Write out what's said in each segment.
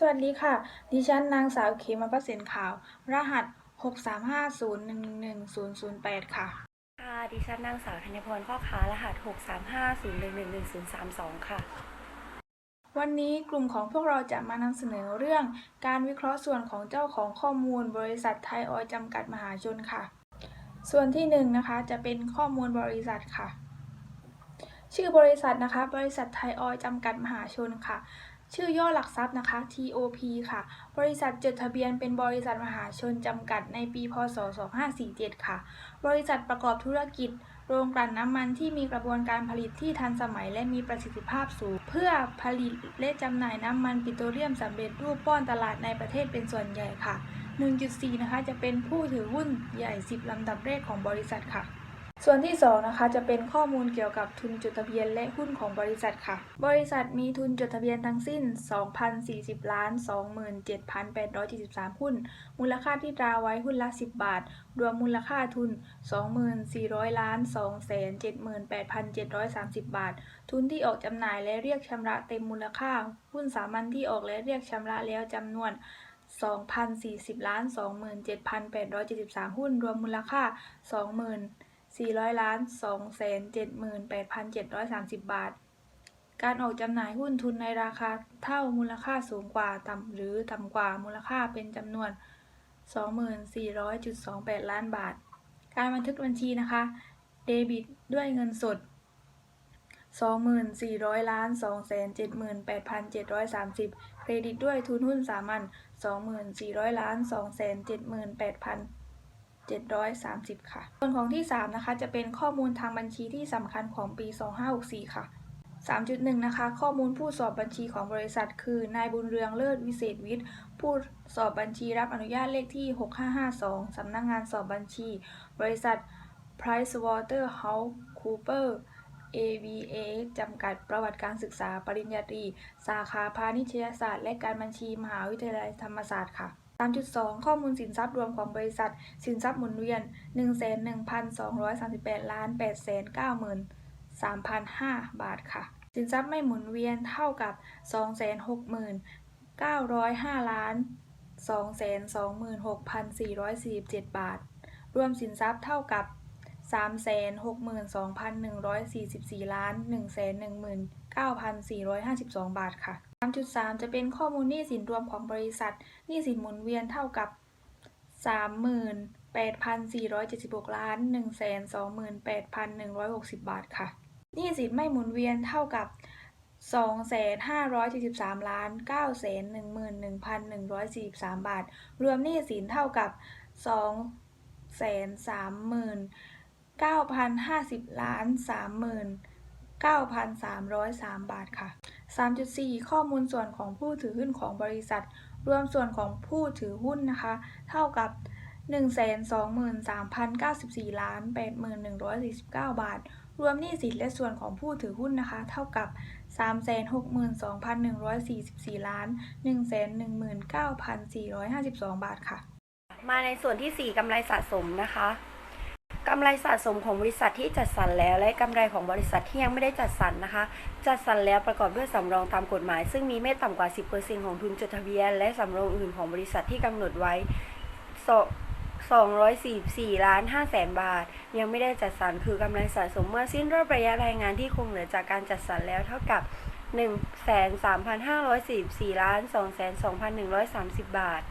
สวัสดีค่ะ ดิฉันนางสาวเขมประสินข่าว รหัส 635011008 ค่ะ ค่ะ ดิฉันนางสาวธัญพรพ่อค้ารหัส 63501111032 ค่ะ วันนี้กลุ่มของพวกเราจะมานำเสนอเรื่อง การวิเคราะห์ส่วนของเจ้าของข้อมูลบริษัทไทยออยล์จำกัดมหาชนค่ะ ส่วนที่หนึ่งนะคะจะเป็นข้อมูลบริษัทค่ะ ชื่อบริษัทนะคะ บริษัทไทยออยล์จำกัดมหาชนค่ะ ชื่อย่อหลักทรัพย์นะคะ TOP ค่ะ บริษัทจดทะเบียนเป็นบริษัทมหาชนจำกัดในปี พศ 2547 ค่ะ บริษัทประกอบธุรกิจ โรงกลั่นน้ำมันที่มีกระบวนการผลิตที่ทันสมัยและมีประสิทธิภาพสูง เพื่อผลิตและจำหน่ายน้ำมันปิโตรเลียมสำเร็จรูปป้อนตลาดในประเทศเป็นส่วนใหญ่ค่ะ 1.4 นะคะ จะเป็นผู้ถือหุ้นใหญ่ 10 ลำดับแรกของบริษัทค่ะ ส่วนที่ 2 นะคะ จะเป็นข้อมูลเกี่ยวกับทุนจดทะเบียนและหุ้นของบริษัทค่ะ บริษัทมีทุนจดทะเบียนทั้งสิ้น 2,040ล้าน27,873 หุ้น มูลค่าที่ตราไว้หุ้นละ 10 บาท รวมมูลค่าทุน 2,400ล้าน278,730 บาท ทุนที่ออกจำหน่ายและเรียกชำระเต็มมูลค่า หุ้นสามัญที่ออกและเรียกชำระแล้วจำนวน2,040ล้าน27,873 หุ้น รวมมูลค่า 400ล้าน278,730 บาท การออกจำหน่ายหุ้นทุนในราคาเท่ามูลค่าสูงกว่าต่ำหรือต่ำกว่ามูลค่าเป็นจำนวน 24,000.28 ล้านบาท การบันทึกบัญชีนะคะ เดบิตด้วยเงินสด 24,000ล้าน278,730 เครดิตด้วยทุนหุ้นสามัญ24,000ล้าน278,000 730 ค่ะ ส่วนของที่ 3 นะคะ จะเป็นข้อมูลทางบัญชีที่สำคัญของปี 2564 ค่ะ 3.1 นะคะ ข้อมูลผู้สอบบัญชีของบริษัท คือนายบุญเรืองเลิศวิเศษวิทย์ ผู้สอบบัญชีรับอนุญาตเลขที่ 6552 สำนักงงานสอบบัญชี บริษัท PricewaterhouseCoopers ABA จำกัดประวัติการศึกษาปริญญาตรี สาขาพาณิชยศาสตร์ และการบัญชีมหาวิทยาลัยธรรมศาสตร์ค่ะ 3.2 ข้อมูลสินทรัพย์รวมของบริษัท สินทรัพย์หมุนเวียน 11,238ล้าน895,005 บาทค่ะ สินทรัพย์ไม่หมุนเวียนเท่ากับ 260,905ล้าน226,447 บาท รวมสินทรัพย์เท่ากับ 362,144ล้าน119,452 บาทค่ะ 3.3 จะเป็นข้อมูลหนี้สินรวมของบริษัท หนี้สินหมุนเวียนเท่ากับ 38,476 ล้าน 128,160 บาทค่ะ หนี้สินไม่หมุนเวียนเท่ากับ 2,573 ล้าน 911,143 บาท รวมหนี้สินเท่ากับ 230,090ล้าน39,303 บาทค่ะ 3.4 ข้อมูลส่วนของผู้ถือหุ้นของบริษัท รวมส่วนของผู้ถือหุ้นนะคะ เท่ากับ 123,094ล้าน81,149 บาท รวมหนี้สินและส่วนของผู้ถือหุ้นนะคะ เท่ากับ 362,144ล้าน119,452 บาทค่ะ มาในส่วนที่ 4กำไรสะสมนะคะ กำไรสะสมของบริษัทที่จัดสรรแล้ว และกำไรของบริษัทที่ยังไม่ได้จัดสรรนะคะ จัดสรรแล้วประกอบด้วยสำรองตามกฎหมาย ซึ่งมีไม่ต่ำกว่า 10%ของทุนจดทะเบียน และสำรองอื่นของบริษัทที่กำหนดไว้244ล้าน5แสนบาท ยังไม่ได้จัดสรรคือกำไรสะสมเมื่อสิ้นรอบระยะรายงานที่คงเหลือจากการจัดสรรแล้วเท่ากับ 1,3,544ล้าน22,130 บาท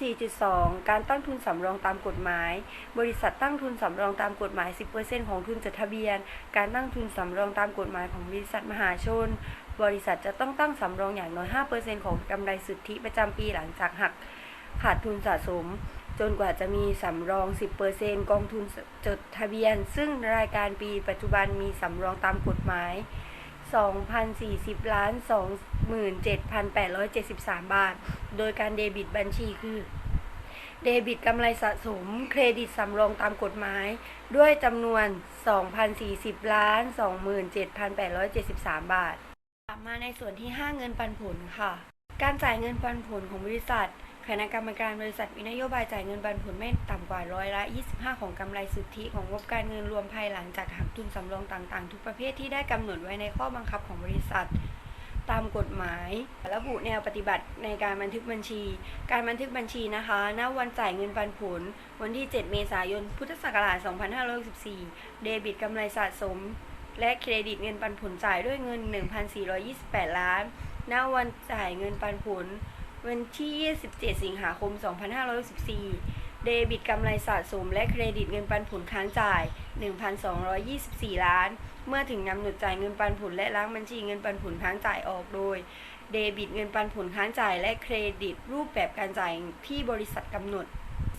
4.2 การตั้งทุนสำรองตามกฎหมาย บริษัทตั้งทุนสำรองตามกฎหมาย 10%ของทุนจดทะเบียน การตั้งทุนสำรองตามกฎหมายของบริษัทมหาชน บริษัทจะต้องตั้งสำรองอย่างน้อย 5%ของกำไรสุทธิประจำปีหลังจากหักขาดทุนสะสม จนกว่าจะมีสำรอง 10%กองทุนจดทะเบียน ซึ่งรายการปีปัจจุบันมีสำรองตามกฎหมาย 2,040ล้าน27,873 บาท โดยการเดบิตบัญชีคือ เดบิตกำไรสะสม เครดิตสำรองตามกฎหมาย ด้วยจำนวน 2,040ล้าน27,873 บาทกลับมาในส่วนที่ 5 เงินปันผลค่ะ การจ่ายเงินปันผลของบริษัทคณะกรรมการบริษัทมีนโยบายจ่ายเงินปันผลไม่ต่ำกว่าร้อยละ 25 ของกำไรสุทธิของงบการเงินรวมภายหลังจากหักทุนสำรองต่างๆ ทุกประเภทที่ได้กำหนดไว้ในข้อบังคับของบริษัท ตามกฎหมาย ระบุแนวปฏิบัติในการบันทึกบัญชี การบันทึกบัญชีนะคะณวันจ่ายเงินปันผล วันที่ 7 เมษายน พุทธศักราช 2564 เดบิตกำไรสะสม และเครดิตเงินปันผลจ่ายด้วยเงิน 1,428 ล้านณวันจ่ายเงินปันผล วันที่ 27 สิงหาคม 2564 เดบิตกำไรสะสมและเครดิตเงินปันผลค้างจ่าย 1,224 ล้าน เมื่อถึงกำหนดจ่ายเงินปันผลและล้างบัญชีเงินปันผลค้างจ่ายออกโดย เดบิตเงินปันผลค้างจ่ายและเครดิตรูปแบบการจ่ายที่บริษัทกำหนด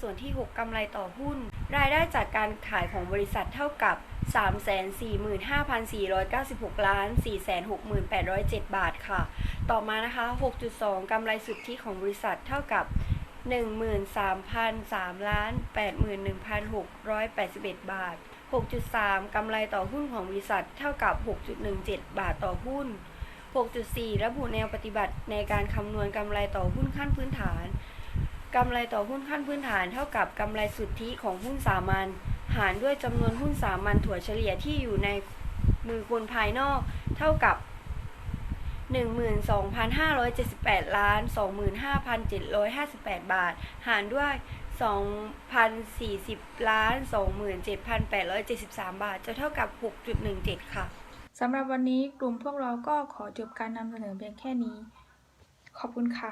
ส่วนที่ 6กำไรต่อหุ้น รายได้จากการขายของบริษัทเท่ากับ345,496 ล้าน 468,07บาทค่ะ ต่อมานะคะ 6.2 กำไรสุทธิของบริษัทเท่ากับ 13,003ล้าน81,681 บาท 6.3 กำไรต่อหุ้นของบริษัทเท่ากับ 6.17 บาทต่อหุ้น 6.4 ระบุแนวปฏิบัติในการคำนวณกำไรต่อหุ้นขั้นพื้นฐาน กำไรต่อหุ้นขั้นพื้นฐานเท่ากับกำไรสุทธิของหุ้นสามัญหารด้วยจำนวนหุ้นสามัญถั่วเฉลี่ยที่อยู่ในมือคนภายนอก เท่ากับ 12,578 ล้าน 25,758 บาท หารด้วย 2,040 ล้าน 27,873 บาท จะเท่ากับ 6.17 ค่ะ สำหรับวันนี้กลุ่มพวกเราก็ขอจบการนำเสนอเพียงแค่นี้ ขอบคุณค่ะ